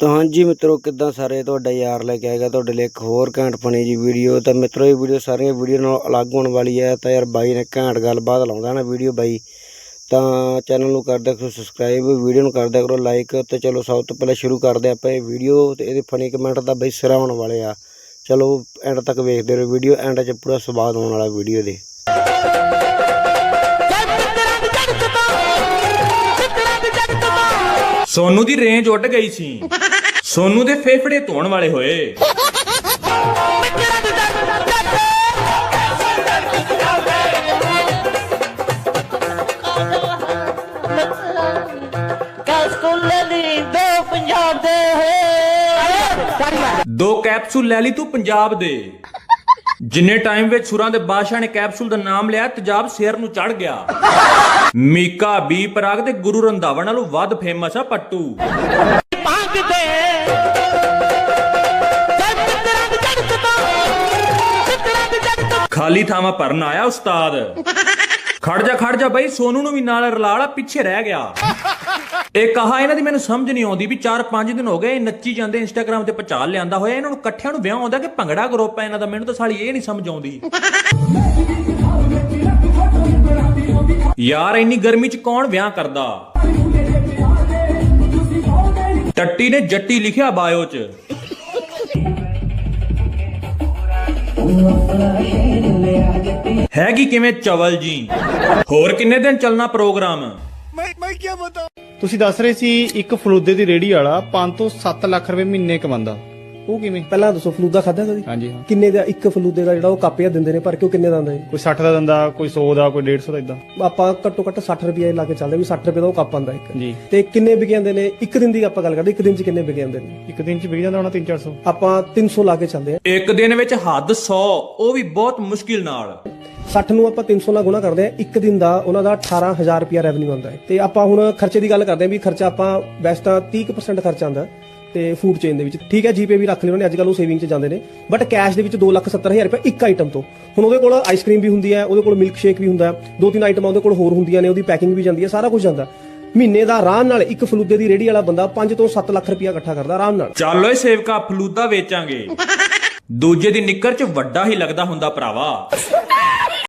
ਤਾਂ ਹਾਂਜੀ ਮਿੱਤਰੋ, ਕਿੱਦਾਂ ਸਾਰੇ ਤੁਹਾਡਾ ਯਾਰ ਲੈ ਕੇ ਆਏਗਾ, ਤੁਹਾਡੇ ਲਈ ਇੱਕ ਹੋਰ ਘੈਂਟ ਫਨੀ ਜੀ ਵੀਡੀਓ। ਤਾਂ ਮਿੱਤਰੋ, ਇਹ ਵੀਡੀਓ ਸਾਰੀਆਂ ਵੀਡੀਓ ਨਾਲ ਅਲੱਗ ਹੋਣ ਵਾਲੀ ਹੈ। ਤਾਂ ਯਾਰ ਬਾਈ ਨੇ ਘੈਂਟ ਗੱਲਬਾਤ ਲਾਉਂਦਾ ਨਾ ਵੀਡੀਓ ਬਾਈ, ਤਾਂ ਚੈਨਲ ਨੂੰ ਕਰ ਦਿਆ ਕਰੋ ਸਬਸਕ੍ਰਾਈਬ ਵੀਡੀਓ ਨੂੰ ਕਰ ਦਿਆ ਕਰੋ ਲਾਈਕ ਤੇ ਚਲੋ ਸਭ ਤੋਂ ਪਹਿਲਾਂ ਸ਼ੁਰੂ ਕਰਦੇ ਆਪਾਂ ਇਹ ਵੀਡੀਓ, ਤੇ ਇਹਦੇ ਫਨੀ ਕਮੈਂਟ ਤਾਂ ਬਈ ਸਿਰਾ ਹੋਣ ਵਾਲੇ ਆ। ਚਲੋ ਐਂਡ ਤੱਕ ਵੇਖਦੇ ਰਹੋ ਵੀਡੀਓ ਐਂਡ 'ਚ ਪੂਰਾ ਸਵਾਦ ਹੋਣ ਵਾਲਾ ਵੀਡੀਓ ਦੇ। ਸੋਨੂ ਦੀ ਰੇਂਜ ਉੱਡ ਗਈ ਸੀ। ਸੋਨੂ ਦੇ ਫੇਫੜੇ ਧੋਣ ਵਾਲੇ ਹੋਏ। ਦੋ ਕੈਪਸੂਲ ਲੈ ਲਈ ਤੂੰ ਪੰਜਾਬ ਦੇ। ਜਿੰਨੇ ਟਾਈਮ ਵਿੱਚ ਸੁਰਾਂ ਦੇ ਬਾਦਸ਼ਾਹ ਨੇ ਕੈਪਸੂਲ ਦਾ ਨਾਮ ਲਿਆ, ਤੇਜਾਬ ਸਿਰ ਨੂੰ ਚੜ ਗਿਆ। ਮੀਕਾ ਬੀ ਪਰਾਗ ਤੇ ਗੁਰੂ ਰੰਧਾਵਾ ਨਾਲੋਂ ਵੱਧ ਫੇਮਸ ਆ ਪੱਟੂ। ਖਾਲੀ ਥਾਵਾਂ ਭਰਨ ਆਇਆ ਉਸਤਾਦ। ਖੜ ਜਾ ਖੜ ਜਾ ਬਈ, ਸੋਨੂ ਨੂੰ ਵੀ ਨਾਲ ਰਲਾ ਲਾ ਪਿੱਛੇ ਰਹਿ ਗਿਆ। ਇਹ ਕਹਾ ਇਹਨਾਂ ਦੀ ਮੈਨੂੰ ਸਮਝ ਨਹੀਂ ਆਉਂਦੀ ਵੀ 4-5 ਦਿਨ ਹੋ ਗਏ ਨੱਚੀ ਜਾਂਦੇ ਇੰਸਟਾਗ੍ਰam ਤੇ ਪਚਾਲ ਲਿਆਂਦਾ ਹੋਇਆ, ਇਹਨਾਂ ਨੂੰ ਇਕੱਠਿਆਂ ਨੂੰ ਵਿਆਹ ਆਉਂਦਾ ਕਿ ਭੰਗੜਾ ਗਰੁੱਪ ਹੈ ਇਹਨਾਂ ਦਾ, ਮੈਨੂੰ ਤਾਂ ਸਾਲੀ ਇਹ ਨਹੀਂ ਸਮਝ ਆਉਂਦੀ। ਯਾਰ, ਇੰਨੀ ਗਰਮੀ ਚ ਕੌਣ ਵਿਆਹ ਕਰਦਾ? ਟੱਟੀ ਨੇ ਜੱਟੀ ਲਿਖਿਆ ਬਾਇਓ ਚ। ਹੈਗੀ ਕਿਵੇਂ ਚਵਲ ਜੀ? ਹੋਰ ਕਿੰਨੇ ਦਿਨ ਚੱਲਣਾ ਪ੍ਰੋਗਰਾਮ ਤੁਸੀਂ ਦੱਸ ਰਹੇ ਸੀ ਇੱਕ ਫਲੂਦੇ ਦੀ ਰੇੜੀ ਵਾਲਾ 5 ਤੋਂ 7 ਲੱਖ ਰੁਪਏ ਮਹੀਨੇ ਕਮਾਉਂਦਾ। ਉਹ ਕਿਵੇਂ? ਪਹਿਲਾਂ ਦੱਸੋ ਫਲੂਦਾ ਖਾਦਾ ਕਦੀ? ਹਾਂਜੀ ਹਾਂ। ਕਿੰਨੇ ਦਾ ਇੱਕ ਫਲੂਦੇ ਦਾ ਜਿਹੜਾ ਉਹ ਕਾਪਿਆ ਦਿੰਦੇ ਨੇ ਪਰ ਕਿਉਂ ਕਿੰਨੇ ਦਾ ਆਉਂਦਾ ਹੈ ਕੋਈ 60 ਦਾ ਦਿੰਦਾ ਕੋਈ 100 ਦਾ ਕੋਈ 150 ਦਾ ਇਦਾਂ ਆਪਾਂ ਘੱਟੋ ਘੱਟ 60 ਰੁਪਏ ਲਾ ਕੇ ਚੱਲਦੇ ਵੀ 60 ਰੁਪਏ ਦਾ ਉਹ ਕੱਪ ਆਉਂਦਾ ਇੱਕ। ਜੀ। ਤੇ ਕਿੰਨੇ ਵਿਕ ਜਾਂਦੇ ਨੇ? ਇੱਕ ਦਿਨ ਦੀ ਆਪਾਂ ਗੱਲ ਕਰਦੇ ਇੱਕ ਦਿਨ ਚ ਕਿੰਨੇ ਵਿਕ ਜਾਂਦੇ ਨੇ? ਇੱਕ ਦਿਨ ਚ ਵਿਕ ਜਾਂਦਾ ਹੋਣਾ 3-400 ਆਪਾਂ 300 ਲਾ ਕੇ ਚੱਲਦੇ ਆ ਇੱਕ ਦਿਨ ਵਿੱਚ ਹੱਦ 100 ਉਹ ਵੀ ਬਹੁਤ ਮੁਸ਼ਕਿਲ ਨਾਲ। 60 ਨੂੰ ਆਪਾਂ 300 ਨਾਲ ਗੁਣਾ ਕਰਦੇ ਆ ਇੱਕ ਦਿਨ ਦਾ ਉਹਨਾਂ ਦਾ 18000 ਰੁਪਿਆ ਰੈਵਨਿਊ ਆਉਂਦਾ ਹੈ। ਤੇ ਆਪਾਂ ਹੁਣ ਖਰਚੇ ਦੀ ਗੱਲ ਕਰਦੇ ਆ ਵੀ ਖਰਚਾ ਆਪਾਂ ਵੈਸੇ ਤਾਂ 30% ਖਰਚਾ ਆਉਂਦਾ। ਤੇ ਫੂਡ ਚੇਨ ਦੇ ਵਿੱਚ। ਠੀਕ ਹੈ ਜੀਪੇ ਵੀ ਰੱਖ ਲਈ ਉਹਨੇ ਅੱਜ ਕੱਲ ਉਹ ਸੇਵਿੰਗ 'ਚ ਜਾਂਦੇ ਨੇ। ਬਟ ਕੈਸ਼ ਦੇ ਵਿੱਚ 270000 ਰੁਪਏ ਇੱਕ ਆਈਟਮ ਤੋਂ। ਹੁਣ ਉਹਦੇ ਕੋਲ ਆਈਸਕ੍ਰੀਮ ਵੀ ਹੁੰਦੀ ਹੈ, ਉਹਦੇ ਕੋਲ ਮਿਲਕ ਸ਼ੇਕ ਵੀ ਹੁੰਦਾ ਦੋ ਤਿੰਨ ਆਈਟਮਾਂ ਉਹਦੇ ਕੋਲ ਹੋਰ ਹੁੰਦੀਆਂ ਨੇ, ਉਹਦੀ ਪੈਕਿੰਗ ਵੀ ਜਾਂਦੀ ਹੈ, ਸਾਰਾ ਕੁਝ ਜਾਂਦਾ। ਮਹੀਨੇ ਦਾ ਆਰਾਮ ਨਾਲ ਇੱਕ ਫਲੂਦੇ ਦੀ ਰੇੜੀ ਵਾਲਾ ਬੰਦਾ 5 ਤੋਂ 7 ਲੱਖ ਰੁਪਇਆ ਇਕੱਠਾ ਕਰਦਾ ਆਰਾਮ ਨਾਲ। ਚੱਲ ਓਏ ਸੇਵਕਾ, ਫਲੂਦਾ ਵੇਚਾਂਗੇ। ਦੂਜੇ ਦੀ ਨਿੱਕਰ 'ਚ ਵੱਡਾ ਹੀ ਲੱਗਦਾ ਹੁੰਦਾ ਭਰਾਵਾ।